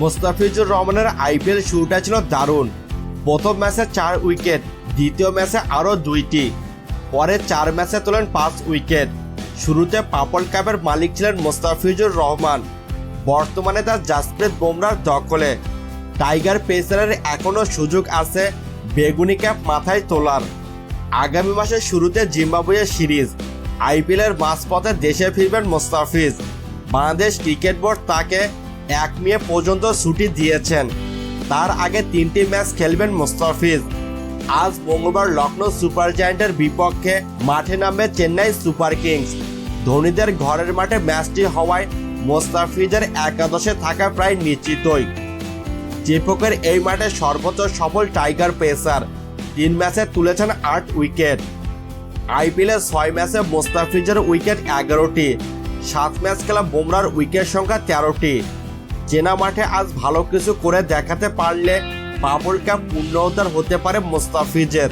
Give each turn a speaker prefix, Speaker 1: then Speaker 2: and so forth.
Speaker 1: মোস্তাফিজুর রহমানের আইপিএল শুরুটা ছিল দারুণ। প্রথম ম্যাচে চার উইকেট, দ্বিতীয় ম্যাচে আরও দুইটি। পরে চার ম্যাচে তোলেন পাঁচ উইকেট। শুরুতে পাপল কাপের মালিক ছিলেন মোস্তাফিজুর রহমান। বর্তমানে তার জাসপ্রীত বুমরার দখলে। টাইগার পেসারের এখনও সুযোগ আছে বেগুনি ক্যাপ মাথায় তোলার। আগামী মাসের শুরুতে জিম্বাবুয়ের সিরিজ। আইপিএলের মাঝপথে দেশে ফিরবেন মোস্তাফিজ। বাংলাদেশ ক্রিকেট বোর্ড তাকে এক মে পর্যন্ত ছুটি দিয়েছেন। তার আগে তিনটি ম্যাচ খেলবেন মোস্তাফিজ। আজ মঙ্গলবার লখনৌ সুপার জায়ান্টের বিপক্ষে মাঠে নামবে চেন্নাই সুপার কিংস। ধোনিদের ঘরের মাঠে ম্যাচটি হওয়ায় মোস্তাফিজের একাদশে থাকা প্রায় নিশ্চিতই। চেপকের এই মাঠে সর্বোচ্চ সফল টাইগার পেসার, তিন ম্যাচে তুলেছেন আট উইকেট। আইপিএলে ছয় ম্যাচে মোস্তাফিজের উইকেট এগারোটি। সাত ম্যাচ খেলা বুমরার উইকেট সংখ্যা তেরোটি। চেনা মাঠে আজ ভালো কিছু করে দেখাতে পারলে বাবুল কাপ পূর্ণ হতে পারে মোস্তাফিজের।